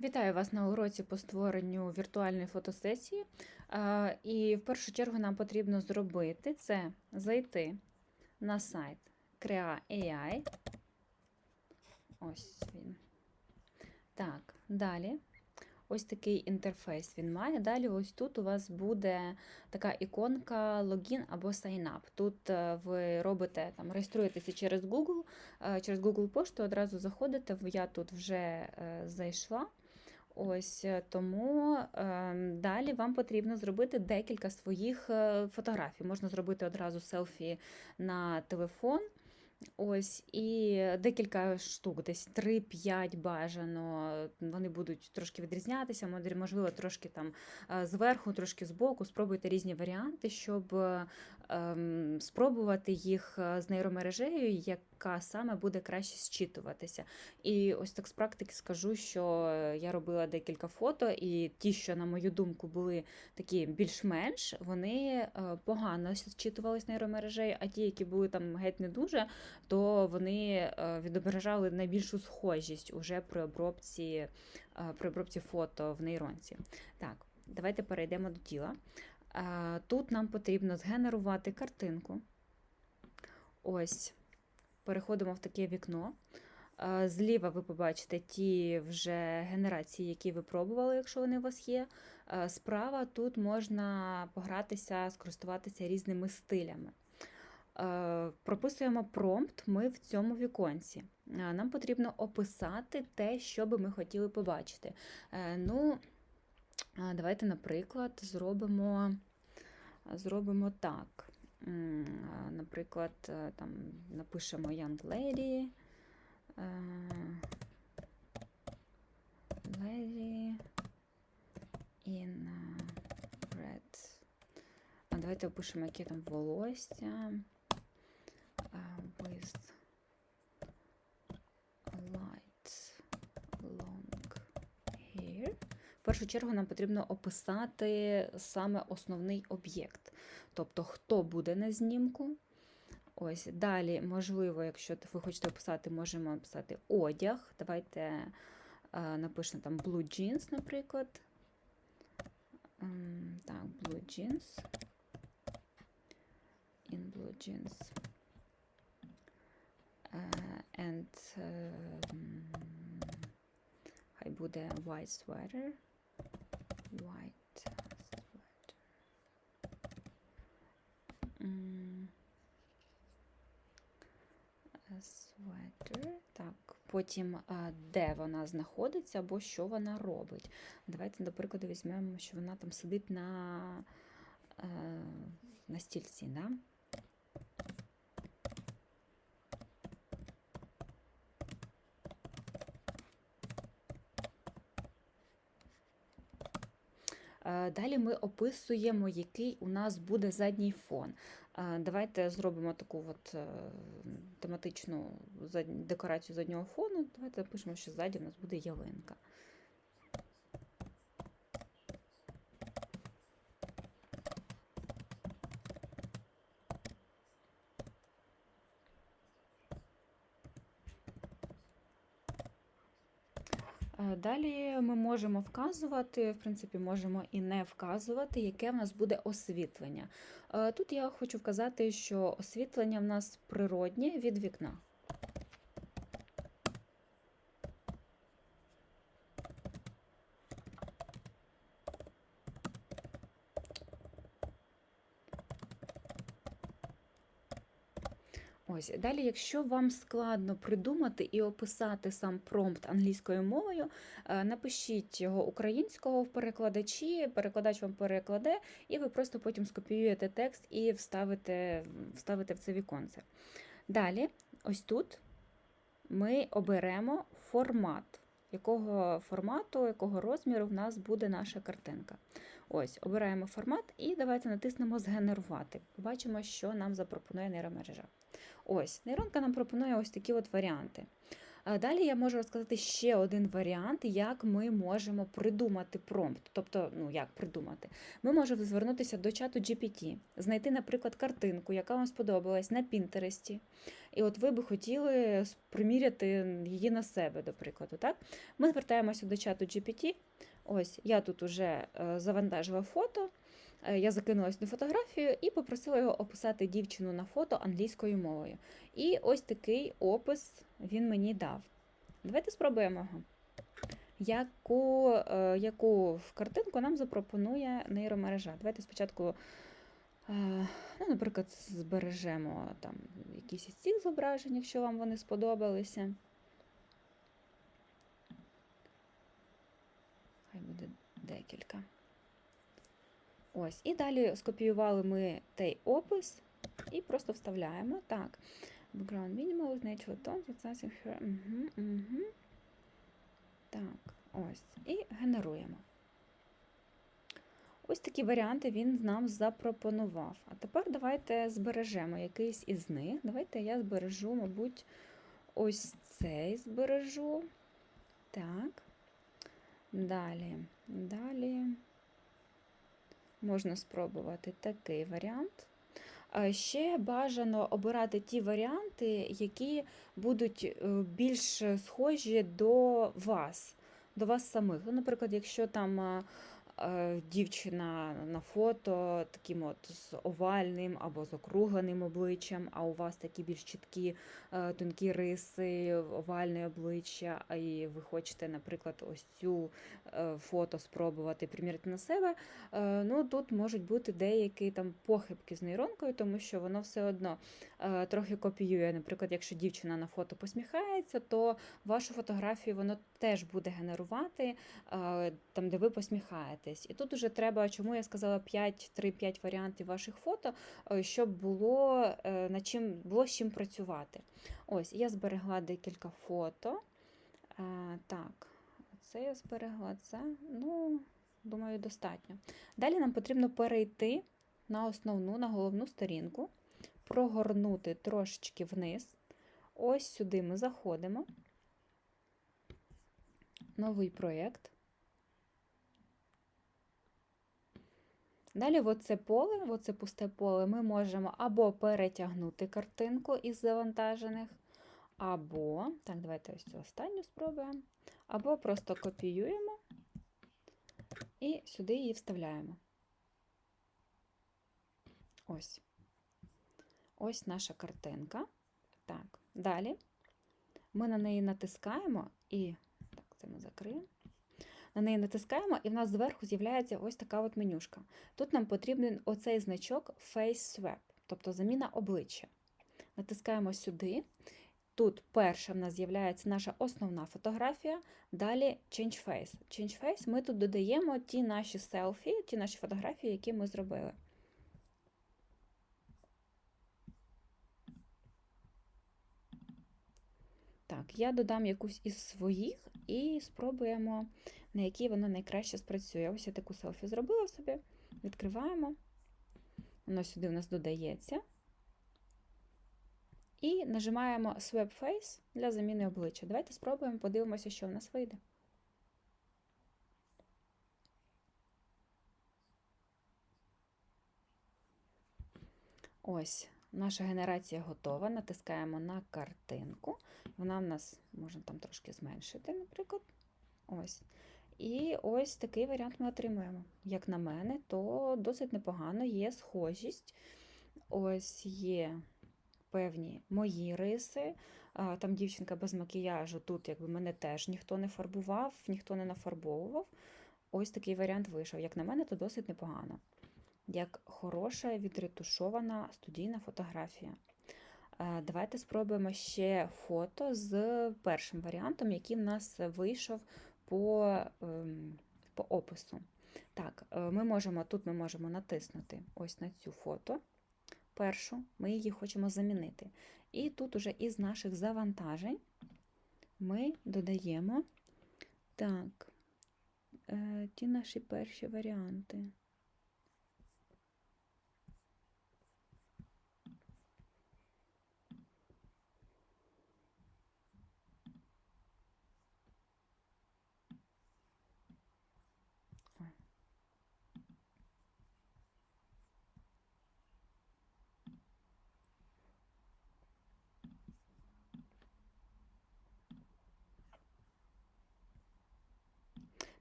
Вітаю вас на уроці по створенню віртуальної фотосесії. І в першу чергу нам потрібно зробити це зайти на сайт Crea.ai. Ось він. Так, далі. Ось такий інтерфейс він має. Далі, ось тут у вас буде така іконка логін або up. Тут е, ви робите там, реєструєтеся через Google, е, через Google пошту, одразу заходите. Я тут вже е, зайшла. Ось е, тому е, далі вам потрібно зробити декілька своїх е, фотографій. Можна зробити одразу селфі на телефон. Ось, і декілька штук, десь 3-5 бажано. Вони будуть трошки відрізнятися, можливо, трошки там е, зверху, трошки збоку. Спробуйте різні варіанти, щоб е, ем, спробувати їх е, з нейромережею, яка саме буде краще зчитуватися. І ось так з практики скажу, що е, я робила декілька фото, і ті, що, на мою думку, були такі більш-менш, вони е, погано зчитувались нейромережею, а ті, які були там геть не дуже, то вони е, відображали найбільшу схожість уже при обробці, е, при обробці фото в нейронці. Так, давайте перейдемо до тіла. Е, Тут нам потрібно згенерувати картинку. Ось, переходимо в таке вікно. Зліва ви побачите ті вже генерації, які ви пробували, якщо вони у вас є. Справа тут можна погратися, скористуватися різними стилями. Е, Прописуємо промпт ми в цьому віконці. Е, Нам потрібно описати те, що би ми хотіли побачити. Е, Ну, давайте, наприклад, зробимо, зробимо так. Наприклад, там напишемо Young Lady. Lady in red. А давайте опишемо, яке там волосся. With light long hair. В першу чергу нам потрібно описати саме основний об'єкт. Тобто, хто буде на знімку. Ось далі, можливо, якщо ви хочете описати, можемо описати одяг. Давайте е, напишемо там blue jeans, наприклад. Ем, Так, blue jeans. In blue jeans. Е, And ем, хай буде white sweater. White sweater. Sweater. Так, потім де вона знаходиться або що вона робить. Давайте, до прикладу, візьмемо, що вона там сидить на, е, на стільці. Да? Далі ми описуємо, який у нас буде задній фон. Е, Давайте зробимо таку от е, тематичну декорацію заднього фону. Давайте напишемо, що ззаді у нас буде ялинка. Е, Далі ми можемо вказувати, в принципі, можемо і не вказувати, яке в нас буде освітлення. Е, Тут я хочу вказати, що освітлення в нас природнє від вікна. Ось далі, якщо вам складно придумати і описати сам промпт англійською мовою, е, напишіть його українського в перекладачі, перекладач вам перекладе, і ви просто потім скопіюєте текст і вставите, вставите в це віконце. Далі, ось тут ми оберемо формат, якого формату, якого розміру в нас буде наша картинка. Ось, обираємо формат і давайте натиснемо Згенерувати. Побачимо, що нам запропонує нейромережа. Ось, нейронка нам пропонує ось такі от варіанти. Далі я можу розказати ще один варіант, як ми можемо придумати промпт. Тобто, ну як придумати? Ми можемо звернутися до чату GPT, знайти, наприклад, картинку, яка вам сподобалась на Пінтересті. І от ви би хотіли приміряти її на себе, до прикладу. Так? Ми звертаємося до чату GPT. Ось я тут уже е, завантажила фото. Е, Я закинула сюди фотографію і попросила його описати дівчину на фото англійською мовою. І ось такий опис він мені дав. Давайте спробуємо його. Яку, е, яку картинку нам запропонує нейромережа? Давайте спочатку, е, ну, наприклад, збережемо там якісь із цих зображень, якщо вам вони сподобалися. Хай буде декілька. Ось. І далі скопіювали ми той опис і просто вставляємо. Так. Background minimal, natural tone. Угу, угу. Так, ось. І генеруємо. Ось такі варіанти він нам запропонував. А тепер давайте збережемо якийсь із них. Давайте я збережу, мабуть, ось цей збережу. Так. Далі. Далі. Можна спробувати такий варіант. Ще бажано обирати ті варіанти, які будуть е, більш схожі до вас, до вас самих. Ну, Наприклад, якщо там е, дівчина на фото таким от з овальним або з округленим обличчям, а у вас такі більш чіткі е, тонкі риси, овальне обличчя, і ви хочете, наприклад, ось цю е, фото спробувати приміряти на себе, е, ну тут можуть бути деякі там похибки з нейронкою, тому що воно все одно е, трохи копіює. Наприклад, якщо дівчина на фото посміхається, то вашу фотографію воно теж буде генерувати е, там, де ви посміхаєтесь. І тут уже треба, чому я сказала 5, 3-5 варіантів ваших фото, е, щоб було е, над чим було з чим працювати. Ось, я зберегла декілька фото. Е, Так, це я зберегла це. Ну, думаю, достатньо. Далі нам потрібно перейти на основну, на головну сторінку, прогорнути трошечки вниз. Ось сюди ми заходимо. Новий проєкт. Далі, в оце поле, в оце пусте поле, ми можемо або перетягнути картинку із завантажених, або, так, давайте ось цю останню спробуємо, або просто копіюємо і сюди її вставляємо. Ось. Ось наша картинка. Так, далі ми на неї натискаємо і, так, це ми закриємо. На неї натискаємо, і в нас зверху з'являється ось така от менюшка. Тут нам потрібен оцей значок Face Swap, тобто заміна обличчя. Натискаємо сюди. Тут перша в нас з'являється наша основна фотографія, далі Change Face. Change Face ми тут додаємо ті наші селфі, ті наші фотографії, які ми зробили. Так, я додам якусь із своїх і спробуємо, на якій воно найкраще спрацює. Ось я таку селфі зробила собі, відкриваємо. Воно сюди у нас додається. І нажимаємо Swap Face для заміни обличчя. Давайте спробуємо, подивимося, що в нас вийде. Ось, наша генерація готова. Натискаємо на картинку. Вона в нас можна там трошки зменшити, наприклад. Ось. І ось такий варіант ми отримуємо. Як на мене, то досить непогано є схожість. Ось є певні мої риси. Там дівчинка без макіяжу, тут якби мене теж ніхто не фарбував, ніхто не нафарбовував. Ось такий варіант вийшов. Як на мене, то досить непогано. Як хороша відретушована студійна фотографія. Давайте спробуємо ще фото з першим варіантом, який в нас вийшов по, ем, по опису. Так, е, ми можемо, тут ми можемо натиснути ось на цю фото. Першу, ми її хочемо замінити. І тут уже із наших завантажень ми додаємо так, е, ті наші перші варіанти.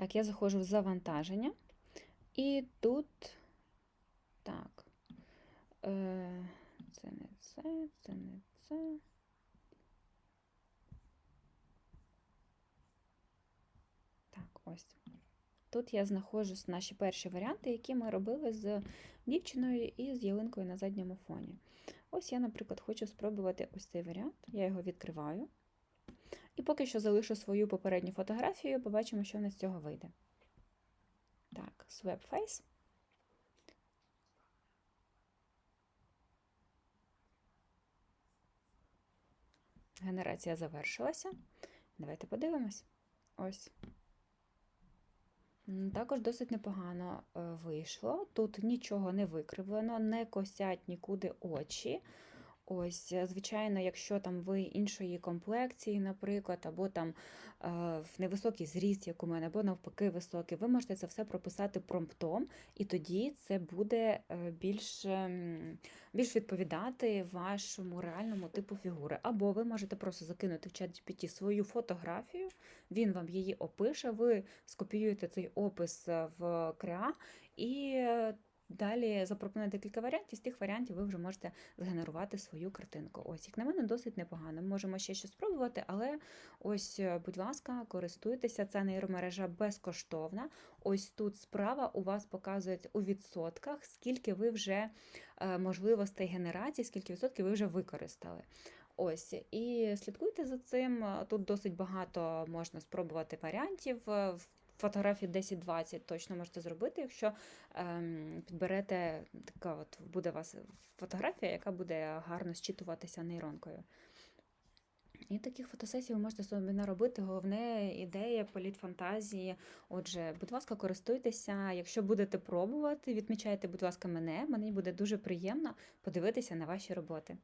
Так, я заходжу в завантаження. І тут. Так. Е, це не це, це не це. Так, ось. Тут я знаходжу наші перші варіанти, які ми робили з дівчиною і з ялинкою на задньому фоні. Ось я, наприклад, хочу спробувати ось цей варіант. Я його відкриваю. І поки що залишу свою попередню фотографію, побачимо, що в нас з цього вийде. Так, Swap Face. Генерація завершилася. Давайте подивимось. Ось. Також досить непогано е, вийшло. Тут нічого не викривлено, не косять нікуди очі. Ось, е, звичайно, якщо там ви іншої комплекції, наприклад, або там е, невисокий зріст, як у мене, або навпаки високий, ви можете це все прописати промптом, і тоді це буде е, більш, ем, більш відповідати вашому реальному типу фігури. Або ви можете просто закинути в чат GPT свою фотографію, він вам її опише, ви скопіюєте цей опис е, в Креа і далі запропонує декілька варіантів. З тих варіантів ви вже можете згенерувати свою картинку. Ось, як на мене, досить непогано. Можемо ще щось спробувати, але ось, е, будь ласка, користуйтеся. Ця нейромережа безкоштовна. Ось тут справа у вас показується у відсотках, скільки ви вже е, можливостей генерації, скільки відсотків ви вже використали. Ось, і слідкуйте за цим. Тут досить багато можна спробувати варіантів. В Фотографії 10-20 точно можете зробити, якщо ем, підберете така от буде у вас фотографія, яка буде гарно зчитуватися нейронкою. І таких фотосесій ви можете собі наробити. Головне ідея, політ фантазії. Отже, будь ласка, користуйтеся. Якщо будете пробувати, відмічайте, будь ласка, мене. Мені буде дуже приємно подивитися на ваші роботи.